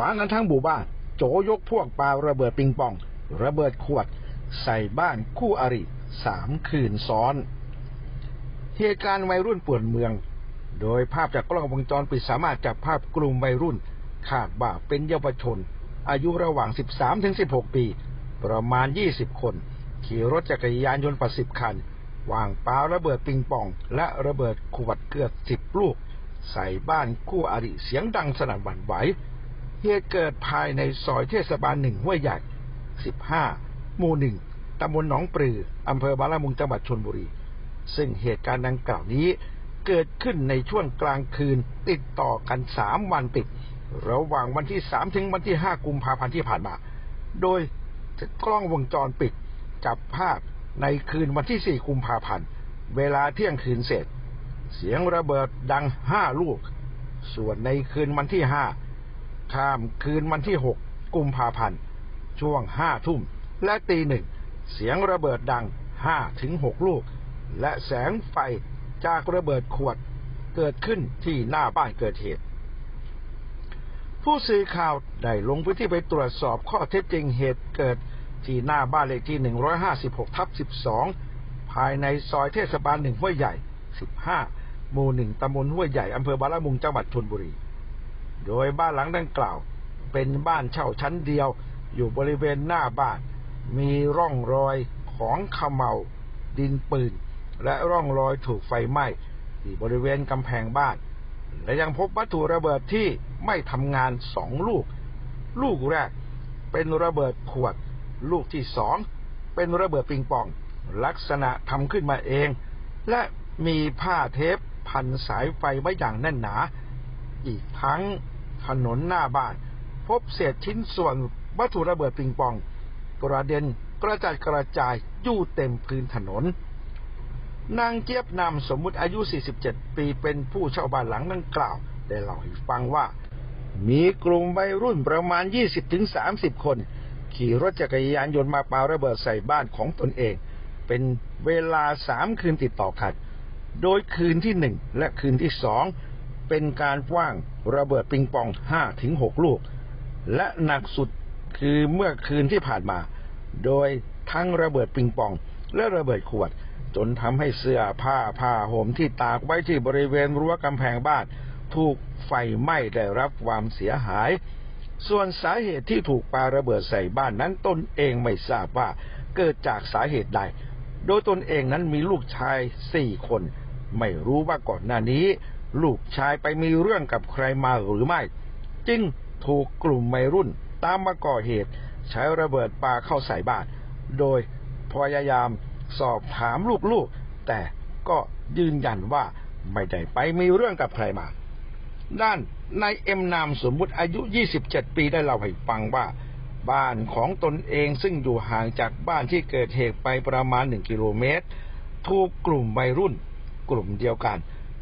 วากันทั้งหมู่บ้าน โจยกพวกปาระเบิดปิงปอง ระเบิดขวด ใส่บ้านคู่อริสามคืนซ้อน เหตุการณ์วัยรุ่นป่วนเมือง โดยภาพจากกล้องวงจรปิดสามารถจับภาพกลุ่มวัยรุ่นคาดว่าเป็นเยาวชน อายุระหว่าง 13-16 ปี ประมาณ 20 คน ขี่รถจักรยานยนต์ประสิบคันวางปาระเบิดปิงปอง และระเบิดขวดเกือบสิบลูก ใส่บ้านคู่อริเสียงดังสนั่นหวั่นไหว เหตุเกิดภายในซอยเทศบาลหนึ่งห้วยใหญ่ 15 หมู่หนึ่งตำบลหนองปลือ อำเภอบางละมุงจังหวัดชนบุรี ซึ่งเหตุการณ์ดังกล่าวนี้เกิดขึ้นในช่วงกลางคืนติดต่อกันสามวันติด ระหว่างวันที่สามถึงวันที่ห้ากุมภาพันธ์ที่ผ่านมา โดยกล้องวงจรปิดจับภาพในคืนวันที่สี่กุมภาพันธ์ เวลาเที่ยงคืนเสร็จ เสียงระเบิดดังห้าลูก ส่วนในคืนวันที่ห้า ข้ามคืนวันที่หกกุมภาพันธ์ ช่วงห้าทุ่ม และตีหนึ่ง เสียงระเบิดดังห้าถึงหกลูก และแสงไฟจากระเบิดขวดเกิดขึ้นที่หน้าบ้านเกิดเหตุ ผู้สื่อข่าวได้ลงพื้นที่ไปตรวจสอบข้อเท็จจริงเหตุเกิดที่หน้าบ้านเลขที่ 156 ทับ 12 ภายในซอยเทศบาลหนึ่งห้วยใหญ่ 15 หมู่หนึ่งตำบลห้วยใหญ่ อำเภอบาละมุง จังหวัดชนบุรี โดยบ้านหลังดังกล่าว เป็นบ้านเช่าชั้นเดียว อยู่บริเวณหน้าบ้าน มีร่องรอยของขมเมาดินปืน และร่องรอยถูกไฟไหม้ที่บริเวณกำแพงบ้าน และยังพบวัตถุระเบิดที่ไม่ทำงานสองลูก ลูกแรกเป็นระเบิดขวด ลูกที่สองเป็นระเบิดปิงปอง ลักษณะทำขึ้นมาเอง และมีผ้าเทปพันสายไฟไว้อย่างแน่นหนา อีกทั้ง ถนนหน้าบ้าน พบเศษชิ้นส่วนวัตถุระเบิดปิงปอง กระเด็นกระจัดกระจายอยู่เต็มพื้นถนน นางเจี๊ยบนามสมมุติอายุ 47 ปีเป็นผู้เช่าบ้านหลังดังกล่าว ได้เล่าให้ฟังว่า มีกลุ่มวัยรุ่นประมาณ 20-30 คน ขี่รถจักรยานยนต์มาปาระเบิดใส่บ้านของตนเอง เป็นเวลาสามคืนติดต่อกันโดยคืนที่หนึ่งและคืนที่สอง เป็นการว่างระเบิดปิงปอง 5-6 ลูก และหนักสุดคือเมื่อคืนที่ผ่านมา โดยทั้งระเบิดปิงปอง และระเบิดขวด จนทำให้เสื้อผ้าผ้าห่มที่ตากไว้ที่บริเวณรั้วกำแพงบ้าน ถูกไฟไหม้ได้รับความเสียหาย ส่วนสาเหตุที่ถูกปาระเบิดใส่บ้านนั้นตนเองไม่ทราบว่าเกิดจากสาเหตุใด โดยตนเองนั้นมีลูกชายสี่คน ไม่รู้ว่าก่อนหน้านี้ ลูกชายไปมีเรื่องกับใครมาหรือไม่ จึงถูกกลุ่มวัยรุ่นตามมาก่อเหตุ ใช้ระเบิดปาเข้าใส่บ้าน โดยพยายามสอบถามลูกๆ แต่ก็ยืนยันว่าไม่ได้ไปมีเรื่องกับใครมา ด้านนายเอ็มนามสมมุติอายุ 27 ปีได้เล่าให้ฟังว่า บ้านของตนเองซึ่งอยู่ห่างจากบ้านที่เกิดเหตุไปประมาณ 1 กิโลเมตร ถูกกลุ่มวัยรุ่น กลุ่มเดียวกัน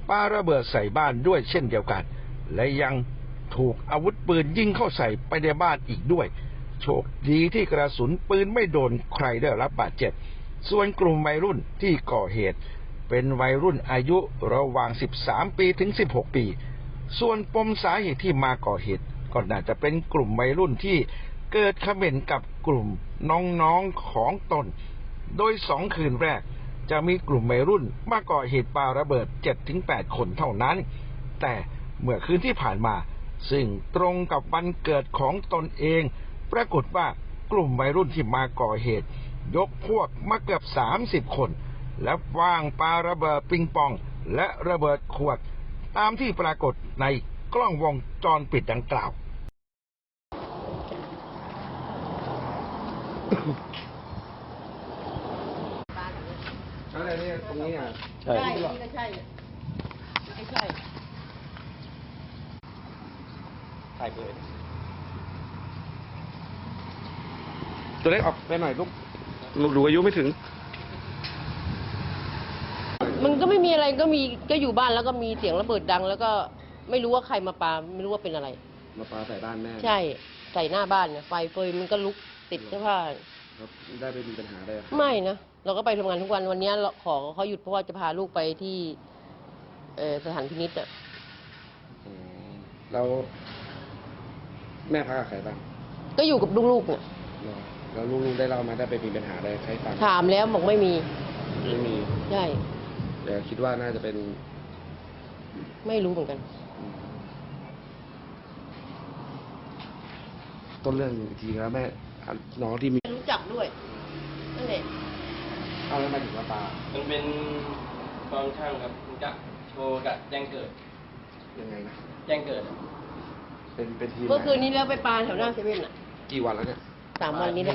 ปาระเบิดใส่บ้านด้วยเช่นเดียวกัน และยังถูกอาวุธปืนยิงเข้าใส่ไปในบ้านอีกด้วย โชคดีที่กระสุนปืนไม่โดนใครได้รับบาดเจ็บ ส่วนกลุ่มวัยรุ่นที่ก่อเหตุ เป็นวัยรุ่นอายุระหว่าง 13 ปีถึง 16 ปี ส่วนปมสาเหตุที่มาก่อเหตุก็น่าจะเป็นกลุ่มวัยรุ่นที่เกิดขม่นกับกลุ่มน้องๆของตน โดยสองคืนแรก จะมีกลุ่มวัยรุ่นมาก่อเหตุปาระเบิด 7-8 คนเท่านั้น แต่เมื่อคืนที่ผ่านมา ซึ่งตรงกับวันเกิดของตนเอง ปรากฏว่ากลุ่มวัยรุ่นที่มาก่อเหตุ ยกพวกมาเกือบ 30 คน และวางปาระเบิดปิงปอง และระเบิดขวด ตามที่ปรากฏในกล้องวงจรปิดดังกล่าว อะไรเนี่ยตรงนี้อะใช่นี่ก็ใช่ไม่ใช่ ถ่ายเปิดตัวเล็กออกไปหน่อยลูกลูกดูอายุไม่ถึง มันก็ไม่มีอะไรก็มีก็อยู่บ้านแล้วก็มีเสียงระเบิดดัง แล้วก็ไม่รู้ว่าใครมาปาไม่รู้ว่าเป็นอะไร มาปาใส่บ้านแม่ใช่ใส่หน้าบ้านเนี่ยไฟเฟยมันก็ลุกติดเสื้อผ้า ครับได้ไปมีปัญหาได้ไม่นะ เราก็ไปทำงานทุกวันวันเนี้ยเราขอเขาหยุดเพราะว่าจะพาลูกไปที่เออสถานพินิจอะอืมเราแม่พักกับใครบ้างก็อยู่กับลูกๆเนี่ยเหรอแล้วลูกๆได้เล่ามาได้ไปมีปัญหาอะไรใครฟังถามแล้วบอกไม่มีไม่มีใช่แต่คิดว่าน่าจะเป็นไม่รู้เหมือนกันต้นเรื่องจริงๆแล้วแม่น้องที่มี รู้จักด้วยนั่นแหละ เอาแล้วมาถึงว่าปลามันเป็นกองช่างครับมันจะโชว์กับแจ้งเกิด ยังไงนะแจ้งเกิดอะเป็นเป็นทีมเมื่อคืนไหนี้แล้วไปปลาแถวหน้าเซเว่นอะกี่วันแล้วเนี่ยสามวันนี้แหละ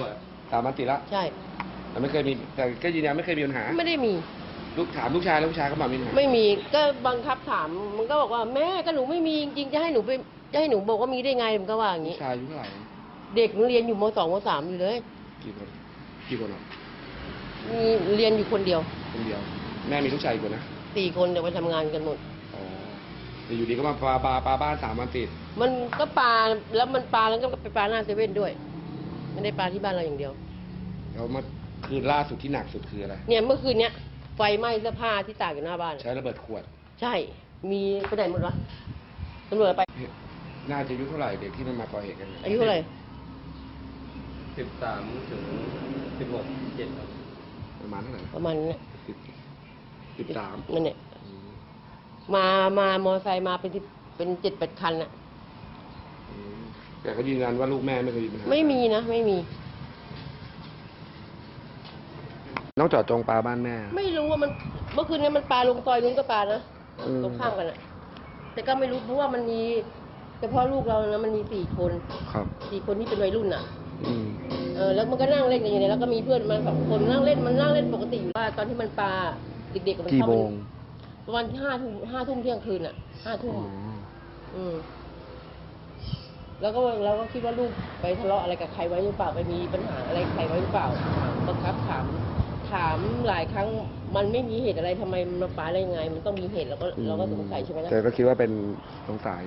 สามวันติดละใช่ แต่ไม่เคยมีแต่ก็ยืนยันไม่เคยมีปัญหาไม่ได้มี ลูกถามลูกชายแล้วลูกชายก็บอกมีปัญหาไม่มีก็บังคับถามมันก็บอกว่าแม่ก็หนูไม่มีจริงๆจะให้หนูไปจะให้หนูบอกว่ามีได้ไงมันก็ว่าอย่างลูนี้ กชายอายุเท่าไหร่เด็กหนูเรียนอยู่มสองมสามอยู่เลย กี่คนกี่คนอะ มีเรียนอยู่คนเดียวคนเดียว แม่มีลูกชายอีกคนนะสี่คนเดี๋ยวไปทำงานกันหมด อ๋อแต่อยู่ดีก็มาปลาปลาปลาบ้านสามวันติด มันก็ปลาแล้วมันปลาแล้วก็ไปปลาหน้าเซเว่นด้วยไม่ได้ปลาที่บ้านเราอย่างเดียว แล้วมาคืนล่าสุดที่หนักสุดคืออะไร เนี่ยเมื่อคืนเนี้ยไฟไหม้เสื้อผ้าที่ตากอยู่หน้าบ้าน ใช้ระเบิดขวด ใช่ มีไปไหนหมดวะตำรวจไป น่าจะอายุเท่าไหร่เด็กที่มันมาก่อเหตุกันอายุเท่าไหร่ สิบสามถึงสิบหกเจ็ดครับ ประมาณเท่าไหร่ประมาณนั้นน่ะสิบสิบสามนั่นเนี่ยมามามอไซค์มาเป็นสิบเป็นเจ็ดแปดคันอะอืมแต่ก็ยืนยันว่าลูกแม่ไม่เคยมีปัญหาไม่มีนะไม่มี น้องจอดจงปลาบ้านแม่ ไม่รู้ว่ามัน เมื่อคืนนี้มันปลาลงซอยนู้นก็ปลานะอืมตรงข้ามกันอะแต่ก็ไม่รู้เพราะว่ามันมีเฉพาะลูกเรานะมันมีสี่คน ครับสี่คนที่เป็นวัยรุ่นอะอืม เออแล้วมันก็นั่งเล่นกันอยู่เนี่ยแล้วก็มีเพื่อนมาสองคนนั่งเล่นมันนั่งเล่นปกติอยู่ว่าตอนที่มันปลาเด็กๆกับมันกี่เข้าโมมางประมาณห้าทุ่มห้าทุ่มเที่ยงคืนอะห้าทุ่มอ๋ออืม แล้วก็เราก็คิดว่าลูกไปทะเลาะอะไรกับใครไว้หรือเปล่าไปมีปัญหาอะไรกับใครไว้หรือเปล่าบังคับถาม ถามหลายครั้ง มันไม่มีเหตุอะไรทำไมมันมาปาได้ยังไง มันต้องมีเหตุเราก็เราก็สงสัยใช่ไหมล่ะแต่ก็คิดว่าเป็นสงสัย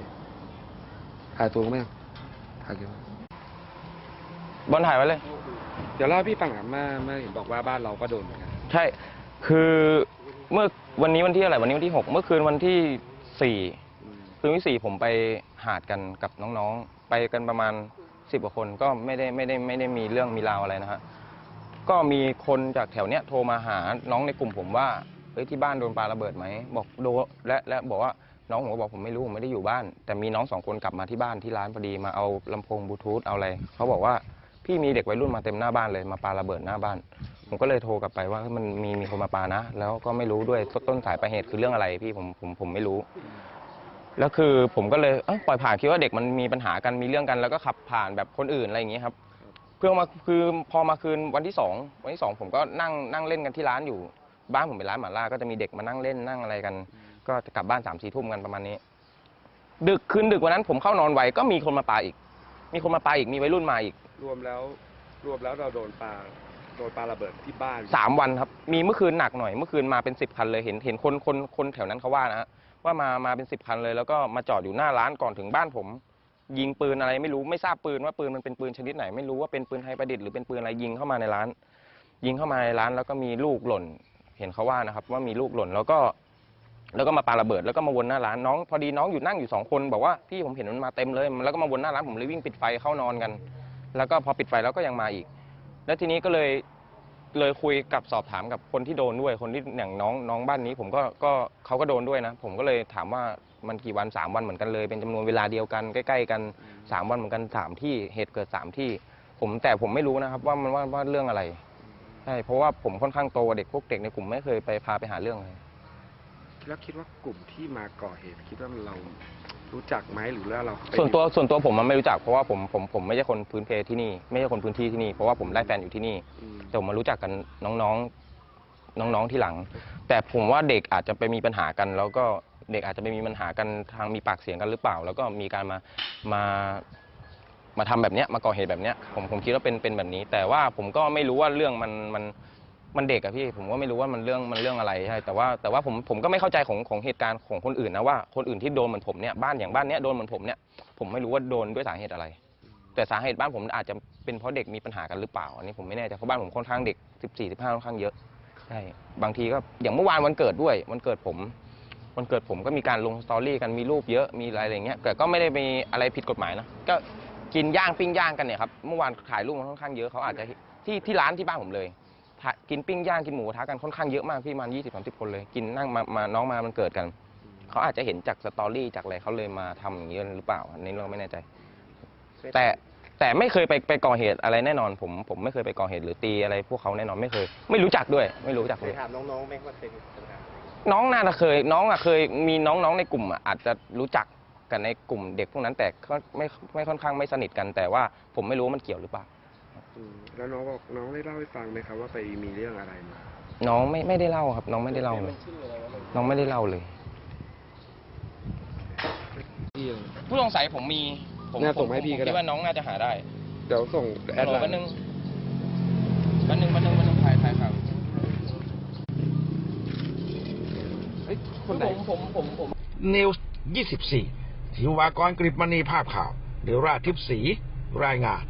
ถ่ายตัวไหมถ่ายตัว บอลถ่ายไว้เลย เดี๋ยวเล่าให้พี่ฟังอะเมื่อเมื่อเห็นบอกว่าบ้านเราก็โดนเหมือนกันใช่ คือเมื่อวันนี้วันที่อะไรวันนี้วันที่หกเมื่อคืนวันที่สี่อืมคืนวันที่สี่ผมไปหาดกันกับน้องๆ ไปกันประมาณสิบกว่าคนก็ไม่ได้ไม่ได้ไม่ได้มีเรื่องมีราวอะไรนะฮะก็มีคนจากแถวเนี้ยโทรมาหาน้องในกลุ่มผมว่าเฮ้ยที่บ้านโดนปาระเบิดไหมบอกโดนและและบอกว่าน้องผมก็บอกผมไม่รู้ผมไม่ได้อยู่บ้าน แต่มีน้องสองคนกลับมาที่บ้านที่ร้านพอดีมาเอาลำโพงบลูทูธเอาอะไรเขาบอกว่า พี่มีเด็กวัยรุ่นมาเต็มหน้าบ้านเลยมาปาระเบิดหน้าบ้าน ผมก็เลยโทรกลับไปว่ามันมีมีคนมาปานะ แล้วก็ไม่รู้ด้วยต้นสายปลายเหตุคือเรื่องอะไรพี่ผมผมผมไม่รู้แล้วคือผมก็เลยเอ้ยปล่อยผ่านคิดว่าเด็กมันมีปัญหากันมีเรื่องกันแล้วก็ขับผ่านแบบคนอื่นอะไรอย่างนี้ครับ เพื่อมาคือพอมาคืนวันที่สองวันที่สองผมก็นั่งนั่งเล่นกันที่ร้านอยู่ บ้านผมเป็นร้านหมาล่าก็จะมีเด็กมานั่งเล่นนั่งอะไรกัน ก็จะกลับบ้านสามสี่ทุ่มกันประมาณนี้ ดึกคืนดึกวันนั้นผมเข้านอนไวก็มีคนมาปาอีก มีคนมาปาอีกมีวัยรุ่นมาอีกรวมแล้วรวมแล้วเราโดนปลาโดนปลาระเบิดที่บ้านสามวันครับ มีเมื่อคืนหนักหน่อยเมื่อคืนมาเป็นสิบคันเลยเห็นเห็นคนคนคนแถวนั้นเขาว่านะฮะว่ามามาเป็นสิบคันเลย แล้วก็มาจอดอยู่หน้าร้านก่อนถึงบ้านผม ยิงปืนอะไรไม่รู้ไม่ทราบปืนว่าปืนมันเป็นปืนชนิดไหน ไม่รู้ว่าเป็นปืนไทยประดิษฐ์หรือเป็นปืนอะไรยิงเข้ามาในร้าน ยิงเข้ามาในร้านแล้วก็มีลูกหล่น เห็นเขาว่านะครับ ว่ามีลูกหล่นแล้วก็ แล้วก็มาปาระเบิดแล้วก็มาวนหน้าร้านน้องพอดีน้องอยู่นั่งอยู่สองคนบอกว่าพี่ผมเห็นมันมาเต็มเลยแล้วก็มาวนหน้าร้านผมเลยวิ่งปิดไฟเข้านอนกัน แล้วก็พอปิดไฟแล้วก็ยังมาอีก แล้วทีนี้ก็เลยเลยคุยกับสอบถามกับคนที่โดนด้วยคนที่อย่างน้องน้องบ้านนี้ ผมก็ก็เขาก็โดนด้วยนะ ผมก็เลยถามว่ามันกี่วันสามวันเหมือนกันเลย เป็นจำนวนเวลาเดียวกันใกล้ ๆ กันสามวันเหมือนกันสามที่เหตุเกิดสามที่ ผมแต่ผมไม่รู้นะครับ ว่ามันว่าว่าเรื่องอะไรใช่เพราะว่าผมค่อนข้างโตเด็กพวกเด็กในกลุ่มไม่เคยไปพาไปหาเรื่องเลย แล้วคิดว่ากลุ่มที่มาก่อเหตุคิดว่าเรารู้จักไหมหรือว่าเราไปส่วนตัวส่วนตัวผมมันไม่รู้จักเพราะว่าผมผมผมไม่ใช่คนพื้นเพที่นี่ไม่ใช่คนพื้นที่ที่นี่เพราะว่าผมได้แฟนอยู่ที่นี่อืมแต่ผมมารู้จักกันน้องๆน้องๆที่หลัง แต่ผมว่าเด็กอาจจะไปมีปัญหากัน แล้วก็เด็กอาจจะไปมีปัญหากันทางมีปากเสียงกันหรือเปล่า แล้วก็มีการมามามาทำแบบเนี้ยมาก่อเหตุแบบเนี้ยผมผมคิดว่าเป็นเป็นแบบนี้ แต่ว่าผมก็ไม่รู้ว่าเรื่องมันมัน มันเด็กอะพี่ผมก็ไม่รู้ว่ามันเรื่องมันเรื่องอะไรใช่แต่ว่าแต่ว่าผมผมก็ไม่เข้าใจของของเหตุการณ์ของคนอื่นนะว่าคนอื่นที่โดนเหมือนผมเนี่ยบ้านอย่างบ้านเนี้ยโดนเหมือนผมเนี่ยผมไม่รู้ว่าโดนด้วยสาเหตุอะไร แต่สาเหตุบ้านผมอาจจะเป็นเพราะเด็กมีปัญหากันหรือเปล่าอันนี้ผมไม่แน่ใจเพราะบ้านผมค่อนข้างเด็ก 14 15ค่อนข้างเยอะใช่บางทีก็อย่างเมื่อวานวันเกิดด้วยวันเกิดผมวันเกิดผมก็มีการลงสตอรี่กันมีรูปเยอะมีอะไรอย่างเงี้ยแต่ก็ไม่ได้มีอะไรผิดกฎหมายนะก็กินย่างปิ้งย่างกันเนี่ยครับเมื่อวานถ่ายรูปมันค่อนข้างเยอะเขาอาจจะที่ที่ร้านที่บ้านผมเลยถ่าย กินปิ้งย่างกินหมูกระทะกันค่อนข้างเยอะมากพี่ประมันยี่สิบสามสิบคนเลย กินนั่งมามาน้องมามันเกิดกัน เขาอาจจะเห็นจากสตอรี่จากอะไรเขาเลยมาทำอย่างนี้หรือเปล่าอันนี้เราไม่แน่ใจ แต่แต่ไม่เคยไปไปก่อเหตุอะไรแน่นอน ผมผมไม่เคยไปก่อเหตุหรือตีอะไรพวกเขาแน่นอนไม่เคย ไม่รู้จักด้วย ไม่รู้จักเคเลยยถามน้องๆไหมว่าเคยมีปัญหาน้องน่าจะเคย น้องอะเคยมีน้องๆในกลุ่มอะอาจจะรู้จักกันในกลุ่มเด็กพวกนั้นแต่ก็ไม่ไม่ค่อนข้างไม่สนิทกันแต่ว่าผมไม่รู้ว่ามันเกี่ยวหรือเปล่าอืม แล้วน้องบอกน้องได้เล่าให้ฟังไหมครับว่าไปมีเรื่องอะไรมา น้องไม่ไม่ได้เล่าครับ น้องไม่ได้เล่าเลยน้องไม่ได้เล่าเลยผู้สงสัยผมมี ผมเนี่ยผมส่งให้พี่ผมก็ได้คิดว่าน้องน่าจะหาได้เดี๋ยวส่งแอดรไลอแป๊บน์นึงแป๊บนึงแป๊บนึงแป๊บนึงถ่ายถ่ายครับเอ้ยคนไหน ผมผมผมผม นิวส์24ทิวากรกริบมณีภาพข่าวเดยวราทิพย์ศรีรายงาน